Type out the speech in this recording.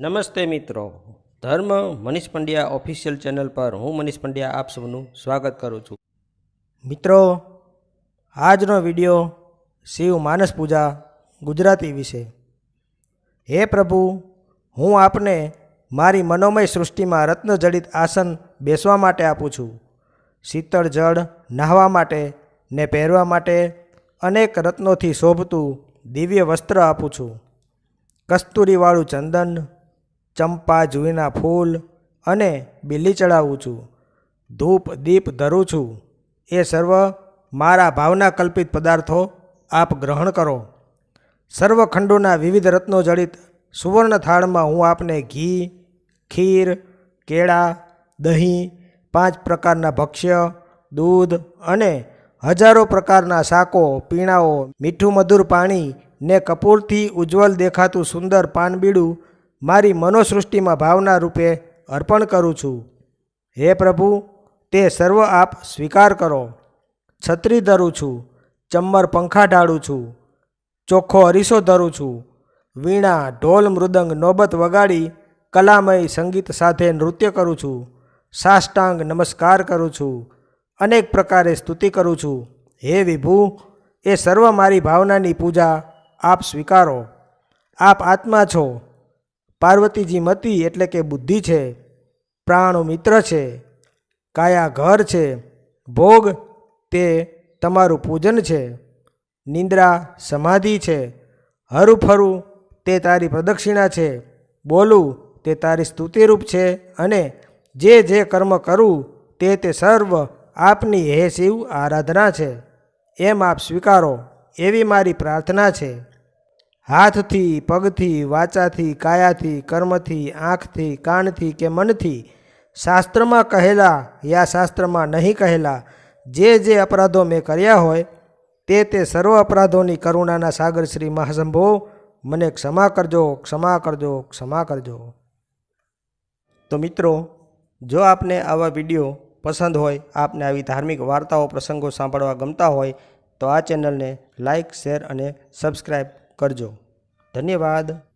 નમસ્તે મિત્રો. ધર્મ મનીષ પંડ્યા ઓફિશિયલ ચેનલ પર હું મનીષ પંડ્યા આપ સૌનું સ્વાગત કરું છું. મિત્રો, આજનો વિડિયો શિવ માનસ પૂજા ગુજરાતી વિશે. હે પ્રભુ, હું આપને મારી મનોમય સૃષ્ટિમાં રત્નજડિત આસન બેસવા માટે આપું છું. શીતળ જળ નહાવા માટે ને પહેરવા માટે અનેક રત્નોથી શોભતું દિવ્ય વસ્ત્ર આપું છું. કસ્તુરીવાળું ચંદન ચંપા જુઈના ફૂલ અને બિલ્લી ચડાવું છું. ધૂપ, દીપ ધરું છું. એ સર્વ મારા ભાવના કલ્પિત પદાર્થો આપ ગ્રહણ કરો. સર્વ ખંડોના વિવિધ રત્નો જડિત સુવર્ણ થાળમાં હું આપને ઘી, ખીર, કેળા, દહીં, પાંચ પ્રકારના ભક્ષ્ય, દૂધ અને હજારો પ્રકારના શાકો, પીણાઓ, મીઠું મધુર પાણી ને કપૂરથી ઉજ્જવલ દેખાતું સુંદર પાનબીડું મારી મનોસૃષ્ટિમાં ભાવના રૂપે અર્પણ કરું છું. હે પ્રભુ, તે સર્વ આપ સ્વીકાર કરો. છત્રી ધરું છું, ચમ્મર પંખા ઢાળું છું, ચોખ્ખો અરીસો ધરું છું, વીણા, ઢોલ, મૃદંગ, નોબત વગાડી, કલામય સંગીત સાથે નૃત્ય કરું છું, સાષ્ટાંગ નમસ્કાર કરું છું, અનેક પ્રકારે સ્તુતિ કરું છું. હે વિભુ, એ સર્વ મારી ભાવનાની પૂજા આપ સ્વીકારો. આપ આત્મા છો. પાર્વતીજી મતી એટલે કે બુદ્ધિ છે, પ્રાણો મિત્ર છે, કાયા ઘર છે, ભોગ તે તમારું પૂજન છે, નિંદ્રા સમાધિ છે હરું ફરું તે તારી પ્રદક્ષિણા છે, બોલું તે તારી સ્તુતિરૂપ છે અને જે જે કર્મ કરું તે તે સર્વ આપની હે શિવ આરાધના છે. એમ આપ સ્વીકારો, એવી મારી પ્રાર્થના છે. હાથથી, પગથી, વાચાથી, કાયાથી, કર્મથી, આંખથી, કાનથી કે મનથી શાસ્ત્રમાં કહેલા યા શાસ્ત્રમાં નહીં કહેલા, જે જે અપરાધો મેં કર્યા હોય, તે તે સર્વ અપરાધોની કરુણાના સાગર શ્રી મહાશંભો, મને ક્ષમા કરજો ક્ષમા કરજો ક્ષમા કરજો. તો મિત્રો, જો આપને આવા વીડિયો પસંદ હોય, આપને આવી ધાર્મિક વાર્તાઓ, પ્રસંગો સાંભળવા ગમતા હોય, તો આ ચેનલને લાઇક શેર અને સબસ્ક્રાઈબ કરજો. ધન્યવાદ.